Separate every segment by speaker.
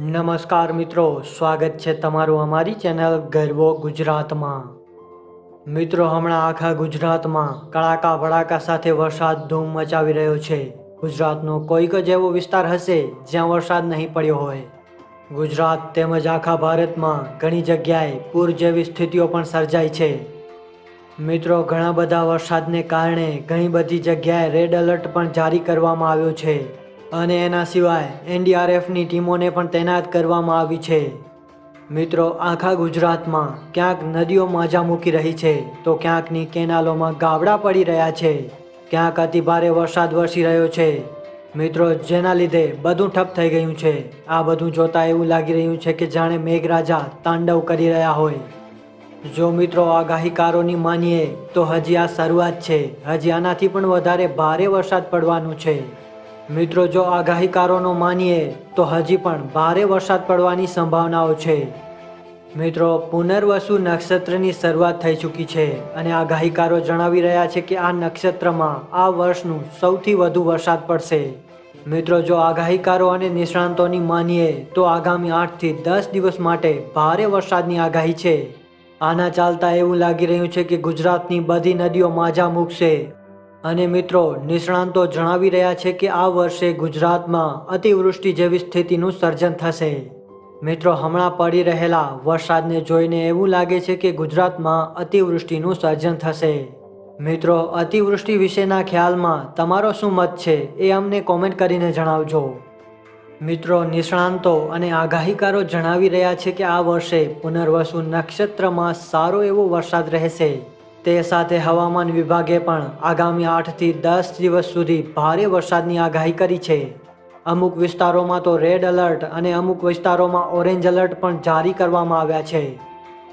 Speaker 1: નમસ્કાર મિત્રો, સ્વાગત છે તમારું અમારી ચેનલ ગરવો ગુજરાતમાં. મિત્રો, હમણાં આખા ગુજરાતમાં કડાકા ભડાકા સાથે વરસાદ ધૂમ મચાવી રહ્યો છે. ગુજરાતનો કોઈક જ એવો વિસ્તાર હશે જ્યાં વરસાદ નહીં પડ્યો હોય. ગુજરાત તેમજ આખા ભારતમાં ઘણી જગ્યાએ પૂર જેવી સ્થિતિઓ પણ સર્જાઈ છે. મિત્રો, ઘણા બધા વરસાદને કારણે ઘણી બધી જગ્યાએ રેડ એલર્ટ પણ જારી કરવામાં આવ્યો છે. અને એના સિવાય એનડીઆરએફની ટીમોને પણ તૈનાત કરવામાં આવી છે. મિત્રો, આખા ગુજરાતમાં ક્યાંક નદીઓ માજા મૂકી રહી છે, તો ક્યાંકની કેનાલોમાં ગાબડા પડી રહ્યા છે, ક્યાંક અતિભારે વરસાદ વરસી રહ્યો છે. મિત્રો, જેના લીધે બધું ઠપ થઈ ગયું છે. આ બધું જોતા એવું લાગી રહ્યું છે કે જાણે મેઘરાજા તાંડવ કરી રહ્યા હોય. જો મિત્રો, આગાહીકારોની માનીએ તો હજી આ શરૂઆત છે. હજી આનાથી પણ વધારે ભારે વરસાદ પડવાનું છે. મિત્રો, જો આગાહીકારોનો માનીએ, તો હજી પણ ભારે વરસાદ પડવાની સંભાવનાઓ છે. મિત્રો, પુનર્વસુ નક્ષત્રની શરૂઆત થઈ ચૂકી છે અને આગાહીકારો જણાવી રહ્યા છે કે આ નક્ષત્રમાં આ વર્ષનું સૌથી વધુ વરસાદ પડશે. મિત્રો, જો આગાહીકારો અને નિષ્ણાંતોની માનીએ, તો આગામી આઠથી દસ દિવસ માટે ભારે વરસાદની આગાહી છે. આના ચાલતા એવું લાગી રહ્યું છે કે ગુજરાતની બધી નદીઓ માજા મૂકશે અને મિત્રો, નિષ્ણાંતો જણાવી રહ્યા છે કે આ વર્ષે ગુજરાતમાં અતિવૃષ્ટિ જેવી સ્થિતિનું સર્જન થશે. મિત્રો, હમણાં પડી રહેલા વરસાદને જોઈને એવું લાગે છે કે ગુજરાતમાં અતિવૃષ્ટિનું સર્જન થશે. મિત્રો, અતિવૃષ્ટિ વિશેના ખ્યાલમાં તમારો શું મત છે એ અમને કોમેન્ટ કરીને જણાવજો. મિત્રો, નિષ્ણાંતો અને આગાહીકારો જણાવી રહ્યા છે કે આ વર્ષે પુનર્વસુ નક્ષત્રમાં સારો એવો વરસાદ રહેશે. તે સાથે હવામાન વિભાગે પણ આગામી આઠથી દસ દિવસ સુધી ભારે વરસાદની આગાહી કરી છે. અમુક વિસ્તારોમાં તો રેડ એલર્ટ અને અમુક વિસ્તારોમાં ઓરેન્જ એલર્ટ પણ જારી કરવામાં આવ્યા છે.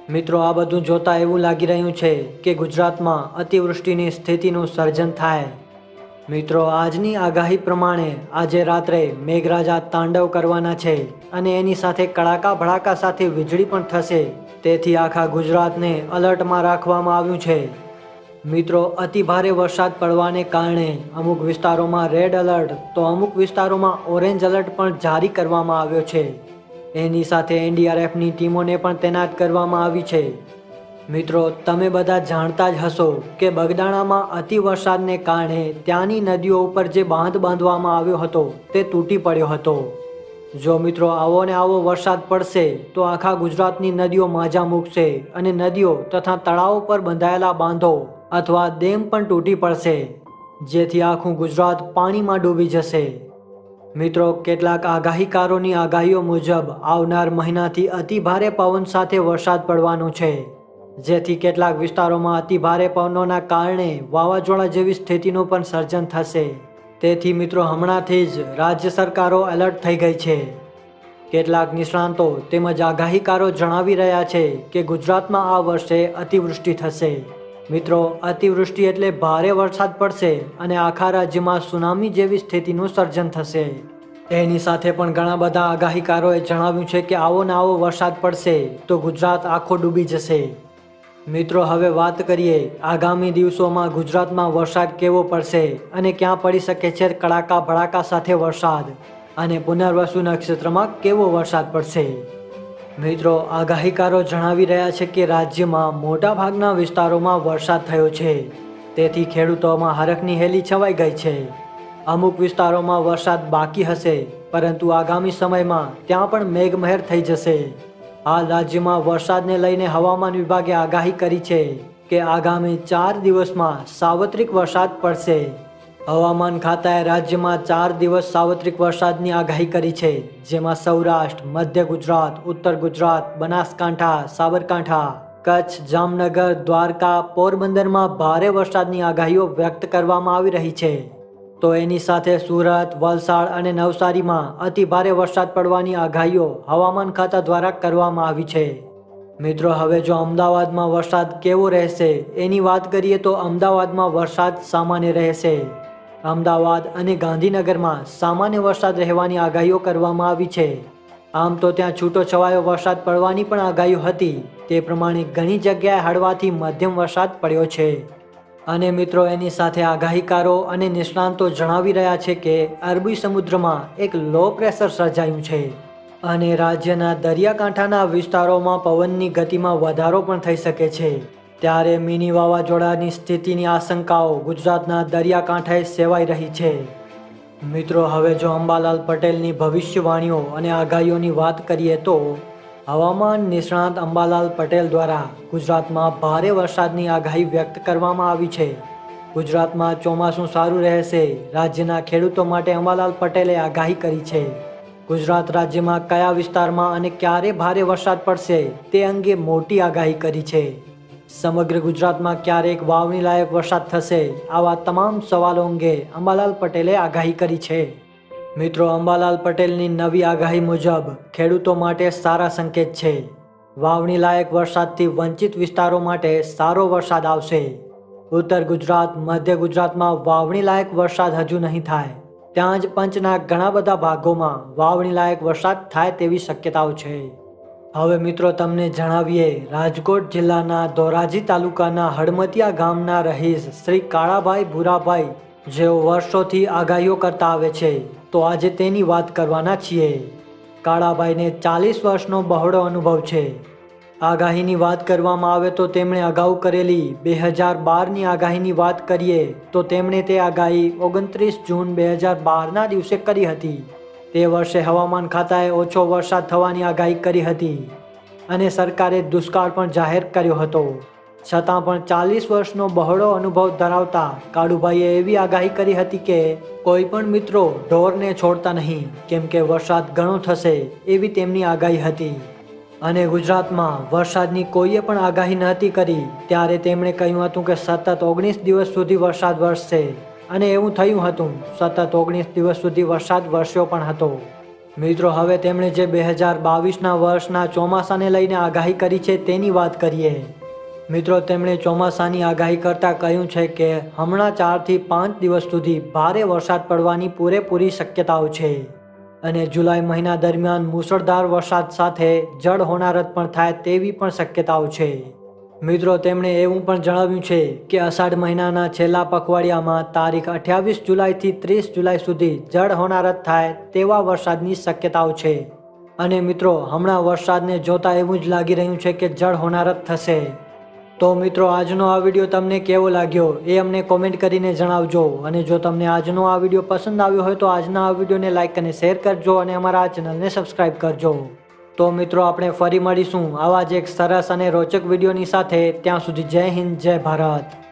Speaker 1: મિત્રો, આ બધું જોતા એવું લાગી રહ્યું છે કે ગુજરાતમાં અતિવૃષ્ટિની સ્થિતિનું સર્જન થાય. મિત્રો, આજની આગાહી પ્રમાણે આજે રાત્રે મેઘરાજા તાંડવ કરવાના છે અને એની સાથે કડાકા ભડાકા સાથે વીજળી પણ થશે. તેથી આખા ગુજરાતને અલર્ટમાં રાખવામાં આવ્યું છે. મિત્રો અતિભારે વરસાદ પડવાને કારણે અમુક વિસ્તારોમાં રેડ એલર્ટ તો અમુક વિસ્તારોમાં ઓરેન્જ એલર્ટ પણ જારી કરવામાં આવ્યો છે. એની સાથે એનડીઆરએફની ટીમોને પણ તૈનાત કરવામાં આવી છે. મિત્રો, તમે બધા જાણતા જ હશો કે બગદાણામાં અતિ વરસાદને કારણે ત્યાંની નદીઓ ઉપર જે બાંધ બાંધવામાં આવ્યો હતો, તે તૂટી પડ્યો હતો. જો મિત્રો, આવો ને આવો વરસાદ પડશે, તો આખા ગુજરાતની નદીઓ માજા મૂકશે અને નદીઓ તથા તળાવો પર બંધાયેલા બાંધો અથવા ડેમ પણ તૂટી પડશે, જેથી આખું ગુજરાત પાણીમાં ડૂબી જશે. મિત્રો, કેટલાક આગાહીકારોની આગાહીઓ મુજબ આવનાર મહિનાથી અતિ ભારે પવન સાથે વરસાદ પડવાનો છે. જેથી કેટલાક વિસ્તારોમાં અતિભારે પવનોના કારણે વાવાઝોડા જેવી સ્થિતિનું પણ સર્જન થશે. તેથી મિત્રો, હમણાંથી જ રાજ્ય સરકારો એલર્ટ થઈ ગઈ છે. કેટલાક નિષ્ણાંતો તેમજ આગાહીકારો જણાવી રહ્યા છે કે ગુજરાતમાં આ વર્ષે અતિવૃષ્ટિ થશે. મિત્રો, અતિવૃષ્ટિ એટલે ભારે વરસાદ પડશે અને આખા રાજ્યમાં સુનામી જેવી સ્થિતિનું સર્જન થશે. એની સાથે પણ ઘણા બધા આગાહીકારોએ જણાવ્યું છે કે આવો ને આવો વરસાદ પડશે તો ગુજરાત આખો ડૂબી જશે. મિત્રો, હવે વાત કરીએ આગામી દિવસોમાં ગુજરાતમાં વરસાદ કેવો પડશે અને ક્યાં પડી શકે છે કડાકા ભડાકા સાથે વરસાદ અને પુનર્વસુ નક્ષત્રમાં કેવો વરસાદ પડશે? મિત્રો, આગાહીકારો જણાવી રહ્યા છે કે રાજ્યમાં મોટાભાગના વિસ્તારોમાં વરસાદ થયો છે. તેથી ખેડૂતોમાં હરખની હેલી છવાઈ ગઈ છે. અમુક વિસ્તારોમાં વરસાદ બાકી હશે, પરંતુ આગામી સમયમાં ત્યાં પણ મેઘમહેર થઈ જશે. હાલ રાજ્યમાં વરસાદને લઈને હવામાન વિભાગે આગાહી કરી છે કે આગામી ચાર દિવસમાં સાર્વત્રિક વરસાદ પડશે. હવામાન ખાતાએ રાજ્યમાં ચાર દિવસ સાર્વત્રિક વરસાદની આગાહી કરી છે, જેમાં સૌરાષ્ટ્ર, મધ્ય ગુજરાત, ઉત્તર ગુજરાત, બનાસકાંઠા, સાબરકાંઠા, કચ્છ, જામનગર, દ્વારકા, પોરબંદરમાં ભારે વરસાદની આગાહીઓ વ્યક્ત કરવામાં આવી રહી છે. તો એની સાથે સુરત, વલસાડ અને નવસારીમાં અતિ ભારે વરસાદ પડવાની આગાહીઓ હવામાન ખાતા દ્વારા કરવામાં આવી છે. મિત્રો, હવે જો અમદાવાદમાં વરસાદ કેવો રહેશે એની વાત કરીએ તો અમદાવાદમાં વરસાદ સામાન્ય રહેશે. અમદાવાદ અને ગાંધીનગરમાં સામાન્ય વરસાદ રહેવાની આગાહીઓ કરવામાં આવી છે. આમ તો ત્યાં છૂટો છવાયો વરસાદ પડવાની પણ આગાહીઓ હતી. તે પ્રમાણે ઘણી જગ્યાએ હળવાથી મધ્યમ વરસાદ પડ્યો છે. અને મિત્રો, એની સાથે આગાહીકારો અને નિષ્ણાંતો જણાવી રહ્યા છે કે અરબી સમુદ્રમાં એક લો પ્રેશર સર્જાયું છે અને રાજ્યના દરિયાકાંઠાના વિસ્તારોમાં પવનની ગતિમાં વધારો પણ થઈ શકે છે. ત્યારે મિની વાવાઝોડાની સ્થિતિની આશંકાઓ ગુજરાતના દરિયાકાંઠાએ સેવાઈ રહી છે. મિત્રો, હવે જો અંબાલાલ પટેલની ભવિષ્યવાણીઓ અને આગાહીઓની વાત કરીએ તો હવામાન નિષ્ણાત અંબાલાલ પટેલ દ્વારા ગુજરાતમાં ભારે વરસાદની આગાહી વ્યક્ત કરવામાં આવી છે. ગુજરાતમાં ચોમાસું સારું રહેશે. રાજ્યના ખેડૂતો માટે અંબાલાલ પટેલે આગાહી કરી છે. ગુજરાત રાજ્યમાં કયા વિસ્તારમાં અને ક્યારે ભારે વરસાદ પડશે તે અંગે મોટી આગાહી કરી છે. સમગ્ર ગુજરાતમાં ક્યારેક વાવણી લાયક વરસાદ થશે આવા તમામ સવાલો અંગે અંબાલાલ પટેલે આગાહી કરી છે. મિત્રો, અંબાલાલ પટેલની નવી આગાહી મુજબ ખેડૂતો માટે સારા સંકેત છે. વાવણી લાયક વરસાદથી વંચિત વિસ્તારો માટે સારો વરસાદ આવશે. ઉત્તર ગુજરાત, મધ્ય ગુજરાતમાં વાવણી લાયક વરસાદ હજુ નહીં થાય. ત્યાં જ પંચના ઘણા બધા ભાગોમાં વાવણી લાયક વરસાદ થાય તેવી શક્યતાઓ છે. હવે મિત્રો, તમને જણાવીએ, રાજકોટ જિલ્લાના ધોરાજી તાલુકાના હડમતિયા ગામના રહીશ શ્રી કાળાભાઈ ભૂરાભાઈ જેઓ વર્ષોથી આગાહીઓ કરતા આવે છે, તો આજે તેની વાત કરવાના છીએ. કાળાભાઈને ચાલીસ વર્ષનો બહોળો અનુભવ છે. આગાહીની વાત કરવામાં આવે તો તેમણે અગાઉ કરેલી બે હજાર બારની આગાહીની વાત કરીએ, તો તેમણે તે આગાહી ઓગણત્રીસ જૂન બે હજાર બારના દિવસે કરી હતી. તે વર્ષે હવામાન ખાતાએ ઓછો વરસાદ થવાની આગાહી કરી હતી અને સરકારે દુષ્કાળ પણ જાહેર કર્યો હતો. છતાં પણ ચાલીસ વર્ષનો બહોળો અનુભવ ધરાવતા કાળુભાઈએ એવી આગાહી કરી હતી કે કોઈ પણ મિત્રો ઢોરને છોડતા નહીં, કેમ કે વરસાદ ઘણો થશે એવી તેમની આગાહી હતી. અને ગુજરાતમાં વરસાદની કોઈએ પણ આગાહી નહોતી કરી, ત્યારે તેમણે કહ્યું હતું કે સતત ઓગણીસ દિવસ સુધી વરસાદ વરસશે. અને એવું થયું હતું, સતત ઓગણીસ દિવસ સુધી વરસાદ વરસ્યો પણ હતો. મિત્રો, હવે તેમણે જે બે હજાર બાવીસના વર્ષના ચોમાસાને લઈને આગાહી કરી છે તેની વાત કરીએ. મિત્રો, તેમણે ચોમાસાની આગાહી કરતાં કહ્યું છે કે, હમણાં ચારથી પાંચ દિવસ સુધી ભારે વરસાદ પડવાની પૂરેપૂરી શક્યતાઓ છે. અને જુલાઈ મહિના દરમિયાન મુસળધાર વરસાદ સાથે જળ હોનારત પણ થાય તેવી પણ શક્યતાઓ છે. મિત્રો, તેમણે એવું પણ જણાવ્યું છે કે, અષાઢ મહિનાના છેલ્લા પખવાડિયામાં તારીખ અઠ્યાવીસ જુલાઈથી ત્રીસ જુલાઈ સુધી જળ હોનારત થાય તેવા વરસાદની શક્યતાઓ છે. અને મિત્રો, હમણાં વરસાદને જોતા એવું જ લાગી રહ્યું છે કે, જળ હોનારત થશે. તો મિત્રો, આજનો આ વીડિયો તમને કેવો લાગ્યો એ અમને કોમેન્ટ કરીને જણાવજો. અને જો તમને આજનો આ વીડિયો પસંદ આવ્યો હોય તો આજના આ વિડીયોને લાઇક અને શેર કરજો અને અમારા આ ચેનલને સબસ્ક્રાઈબ કરજો. તો મિત્રો, આપણે ફરી મળીશું આવા જ એક સરસ અને રોચક વિડીયોની સાથે. ત્યાં સુધી જય હિન્દ, જય ભારત.